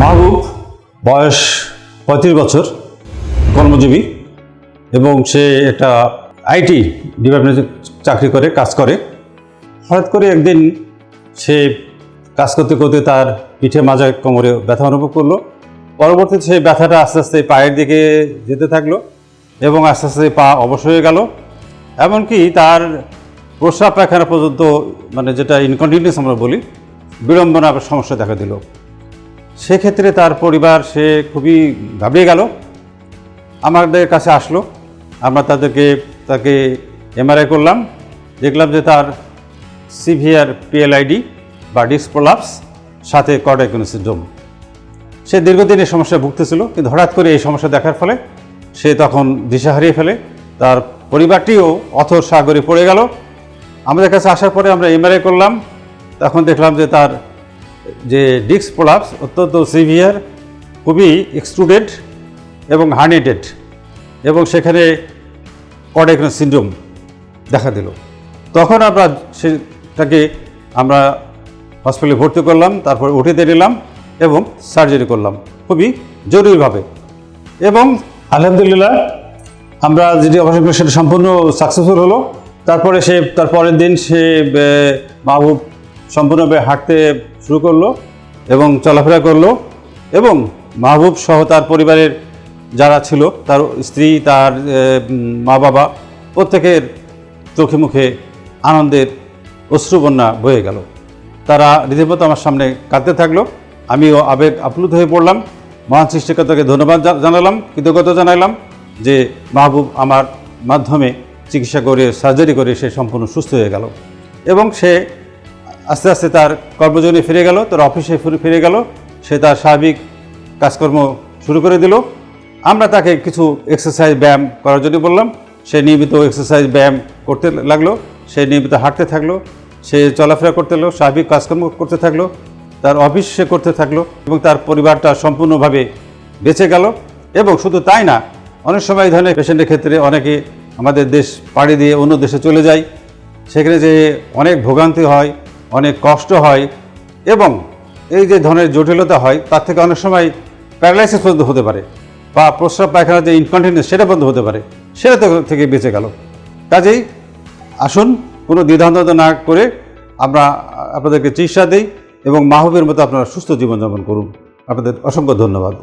মাহবুব, বয়স পঁয়ত্রিশ বছর, কর্মজীবী, এবং সে একটা আইটি ডিপার্টমেন্টে চাকরি করে, কাজ করে। হঠাৎ করে একদিন সে কাজ করতে করতে তার পিঠে মাজায় কোমরে ব্যথা অনুভব করল। পরবর্তীতে সেই ব্যথাটা আস্তে আস্তে পায়ের দিকে যেতে থাকল এবং আস্তে আস্তে পা অবশ হয়ে গেল। এমনকি তার প্রস্রাব পায়খানা পর্যন্ত মানে যেটা ইনকন্টিনিউস আমরা বলি বিড়ম্বনা সমস্যা দেখা দিল। সেক্ষেত্রে তার পরিবার, সে খুবই ঘাবড়িয়ে গেল। আমাদের কাছে আসলো। আমরা তাদেরকে, তাকে এমআরআই করলাম। দেখলাম যে তার সিভিয়ার পিএলআইডি বা ডিসপ্রোলাপস সাথে কর্ডাইকোন সিন্ড্রোম সে দীর্ঘদিন এই সমস্যায় ভুগতেছিল, কিন্তু হঠাৎ করে এই সমস্যা দেখার ফলে সে তখন দিশা হারিয়ে ফেলে। তার পরিবারটিও অথর সাগরে পড়ে গেল। আমাদের কাছে আসার পরে আমরা এমআরআই করলাম। তখন দেখলাম যে তার যে ডিস্ক প্রলাপস অত্যন্ত সিভিয়ার, খুবই এক্সট্রুডেড এবং হার্নেটেড এবং সেখানে কডেকন সিন্ড্রোম দেখা দিল। তখন আমরা সেটাকে আমরা হসপিটালে ভর্তি করলাম, তারপর উঠিতে নিলাম এবং সার্জারি করলাম, খুবই জরুরিভাবে। এবং আলহামদুলিল্লাহ আমরা যেটি অপারেশন সেটা সম্পূর্ণ সাকসেসফুল হলো, তারপরে সে, তার পরের দিন সে মাহবুব সম্পূর্ণভাবে হাঁটতে শুরু করল এবং চলাফেরা করল এবং মাহবুব সহ তার পরিবারের যারা ছিল, তার স্ত্রী, তার মা বাবা প্রত্যেকের চোখে মুখে আনন্দের অশ্রুবন্যা বয়ে গেল। তারা রীতিমতো আমার সামনে কাঁদতে থাকল। আমিও আবেগ আপ্লুত হয়ে পড়লাম। মহান সৃষ্টিকর্তাকে ধন্যবাদ জানালাম, কৃতজ্ঞতা জানালাম যে মাহবুব আমার মাধ্যমে চিকিৎসা করে, সার্জারি করে সে সম্পূর্ণ সুস্থ হয়ে গেল। এবং সে আস্তে আস্তে তার কর্মজীবনে ফিরে গেল, তার অফিসে ফিরে- গেল, সে তার স্বাভাবিক কাজকর্ম শুরু করে দিল। আমরা তাকে কিছু এক্সারসাইজ ব্যায়াম করার জন্য বললাম। সে নিয়মিত এক্সারসাইজ ব্যায়াম করতে লাগল, সে নিয়মিত হাঁটতে থাকল, সে চলাফেরা করতে লাগল স্বাভাবিক কাজকর্ম করতে থাকল, তার অফিস সে করতে থাকল এবং তার পরিবারটা সম্পূর্ণভাবে বেঁচে গেল। এবং শুধু তাই না, অনেক সময় এই ধরনের পেশেন্টের ক্ষেত্রে অনেকে আমাদের দেশ পাড়ি দিয়ে অন্য দেশে চলে যায়। সেখানে যে অনেক ভোগান্তি হয় অনেক কষ্ট হয় এবং এই যে ধরনের জটিলতা হয়, তার থেকে অনেক সময় প্যারালাইসিস পর্যন্ত হতে পারে বা প্রস্রাব পায়খানা যে ইনকন্টিনিউস সেটা বন্ধ হতে পারে, সেটা থেকে বেঁচে গেল। কাজেই আসুন, কোনো দ্বিধান্ত না করে আমরা আপনাদেরকে চিকিৎসা দিই এবং মাহবুবের মতো আপনারা সুস্থ জীবনযাপন করুন। আপনাদের অসংখ্য ধন্যবাদ।